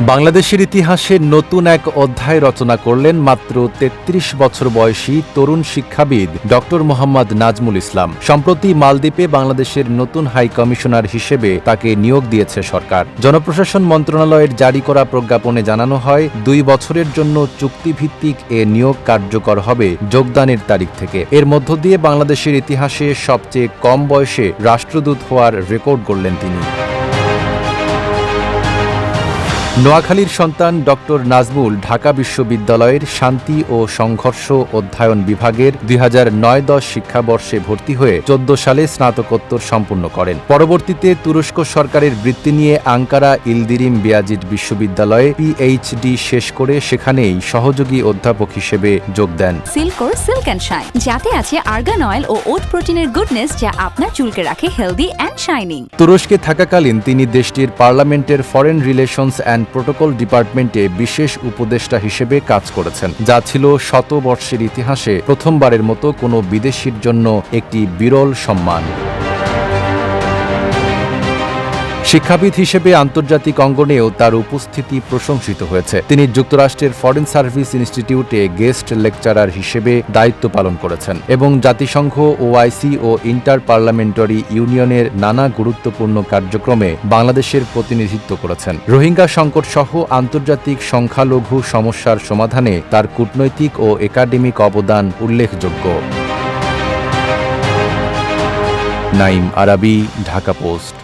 বাংলাদেশের ইতিহাসে নতুন এক অধ্যায় রচনা করলেন মাত্র ৩৩ বছর বয়সী তরুণ শিক্ষাবিদ ডক্টর মোহাম্মদ নাজমুল ইসলাম। সম্প্রতি মালদ্বীপে বাংলাদেশের নতুন হাই কমিশনার হিসেবে তাকে নিয়োগ দিয়েছে সরকার। জনপ্রশাসন মন্ত্রণালয়ের জারি করা প্রজ্ঞাপনে জানানো হয়, দুই বছরের জন্য চুক্তিভিত্তিক এ নিয়োগ কার্যকর হবে যোগদানের তারিখ থেকে। এর মধ্য দিয়ে বাংলাদেশের ইতিহাসে সবচেয়ে কম বয়সে রাষ্ট্রদূত হওয়ার রেকর্ড গড়লেন তিনি। নোয়াখালীর সন্তান ডক্টর নাজমুল ঢাকা বিশ্ববিদ্যালয়ের শান্তি ও সংঘর্ষ অধ্যয়ন বিভাগের দুই হাজার নয় দশ শিক্ষাবর্ষে ভর্তি হয়ে চোদ্দ সালে স্নাতকোত্তর সম্পূর্ণ করেন। পরবর্তীতে তুরস্ক সরকারের বৃত্তি নিয়ে আঙ্কারা ইলদিরিম বিয়াজিদ বিশ্ববিদ্যালয়ে পিএইচডি শেষ করে সেখানেই সহযোগী অধ্যাপক হিসেবে যোগ দেন। সিল্কোর সিল্ক অ্যান্ড শাইন যাতে আছে আর্গান অয়েল ও ওট প্রোটিনের গুডনেস যা আপনার চুলকে রাখে হেলদি অ্যান্ড শাইনিং। তুরস্কে থাকাকালীন তিনি দেশটির পার্লামেন্টের ফরেন রিলেশনস অ্যান্ড প্রোটোকল ডিপার্টমেন্টে বিশেষ উপদেষ্টা হিসেবে কাজ করেছেন। যা ছিল শতবর্ষের ইতিহাসে প্রথমবারের মতো কোনো বিদেশির জন্য একটি বিরল সম্মান। শিক্ষাবিদ হিসেবে আন্তর্জাতিক অঙ্গনেও তার উপস্থিতি প্রশংসিত হয়েছে। তিনি যুক্তরাষ্ট্রের ফরেন সার্ভিস ইনস্টিটিউটে গেস্ট লেকচারার হিসেবে দায়িত্ব পালন করেছেন এবং জাতিসংঘ ওআইসি ও ইন্টার পার্লামেন্টারি ইউনিয়নের নানা গুরুত্বপূর্ণ কার্যক্রমে বাংলাদেশের প্রতিনিধিত্ব করেছেন। রোহিঙ্গা সংকট সহ আন্তর্জাতিক সংখ্যালঘু সমস্যার সমাধানে তার কূটনৈতিক ও একাডেমিক অবদান উল্লেখযোগ্য। নাইম আরাবি, ঢাকা পোস্ট।